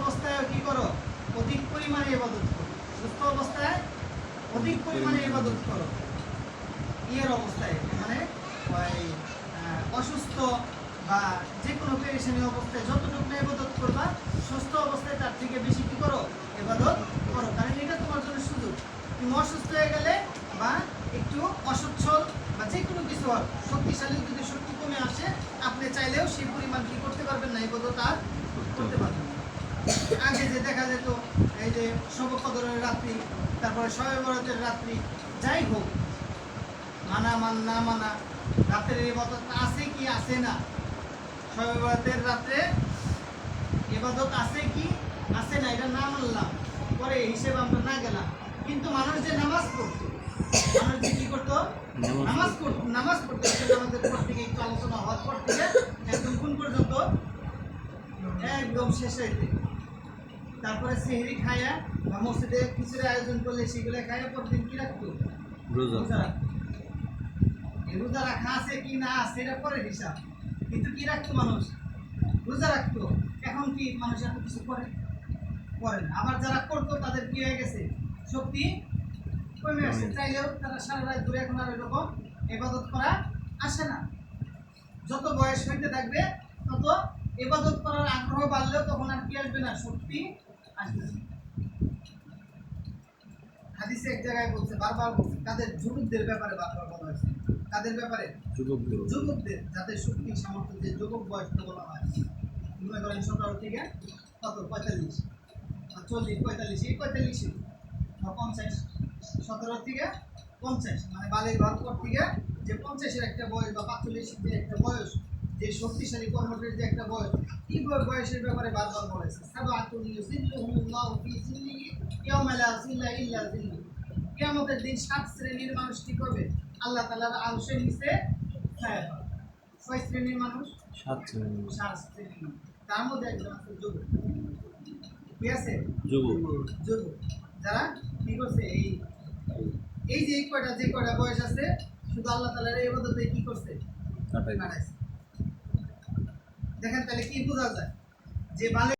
অবস্থায় কি করো? অধিক পরিমাণে ইবাদত করো। সুস্থ অবস্থায় অধিক পরিমাণে ইবাদত করো। ইয়ের অবস্থায় মানে ওই অসুস্থ বা যে কোনো পেরেশানি অবস্থায় যতটুকু ইবাদত করবা, সুস্থ অবস্থায় তার থেকে বেশি কি করো? ইবাদত করো। কারণ এটা তোমার জন্য সুযোগ। তুমি অসুস্থ হয়ে গেলে বা একটু অসচ্ছল বা যে কোনো কিছু শক্তিশালী যদি শক্তি কমে আসে, আপনি চাইলেও সেই পরিমাণ কি করতে পারবেন না, ইবাদত আর করতে পারবেন। আগে যে দেখা যেত এই যে শব কদরের রাত্রি তারপরে বরাতের রাত্রি যাই হোক মানা মান না মানা রাতের ইবাদত আছে কি আছে না? বরাতের রাত্রে ইবাদত আছে কি আছে না এটা না মানলাম। পরে হিসেবে আমরা না গেলাম। কিন্তু মানুষ যে নামাজ পড়তো মানুষ যে কি করতো? নামাজ পড়তো। নামাজ পড়তো সেটা আমাদের পর থেকে একটু আলোচনা হওয়ার পর থেকে একদম কোন পর্যন্ত একদম শেষ হইতে তারপরে সেহরি খায়া বা মসজিদে খিচুড়ি আয়োজন করলে সেগুলো খায়া পরদিন কি রাখতো? রোজা রোজা রাখা আছে কি না আছে এটা পরের হিসাব। কিন্তু কি রাখতো মানুষ? রোজা রাখতো। এখন কি মানুষ এত কিছু করে? করে না। আবার যারা করতো তাদের কি হয়ে গেছে? শক্তি কমে আসছে চাইলেও তারা সারা রাত ধরে এখন আর এরকম এবাদত করা আসে না। যত বয়স হইতে থাকবে তত এবাদত করার আগ্রহ বাড়লেও তখন আর কি আসবে না? শক্তি। হাদিসে এক জায়গায় বলছে বারবার বলছে কাদের যুবকদের ব্যাপারে বারবার বলা হয়েছে। কাদের ব্যাপারে যুবকদের। যুবকদের যাদের শক্তি সামর্থ্য যে যুবক বয়স তো বলা হয় মনে করেন সতেরো থেকে কত? পঁয়তাল্লিশ। চল্লিশ পঁয়তাল্লিশ এই পঁয়তাল্লিশ। পঞ্চাশ। সতেরো থেকে পঞ্চাশ। মানে বালির ঘর থেকে যে পঞ্চাশের একটা বয়স বা পাঁচচল্লিশ যে একটা বয়স যে শক্তিশালী কর্মটের যে একটা বয়স এই বয়- বয়সের ব্যাপারে বারবার বলেছে। কিয়ামতের দিন সাত শ্রেণির মানুষ কি করবে? আল্লাহ তাআলার আরশের নিচে ছয় শ্রেণির মানুষ? সাত শ্রেণির সাত শ্রেণির তার মধ্যে একজন আছে যুবক। ঠিক আছে? যুবক। যুবক। যারা কি করছে? এই এই যে এই কয়টা যে কয়টা বয়স আছে শুধু আল্লাহ তাআলার এই ইবাদতে কি করছে? কাটাইছে দেখেন তাহলে কি বোঝা যায়? যে বালে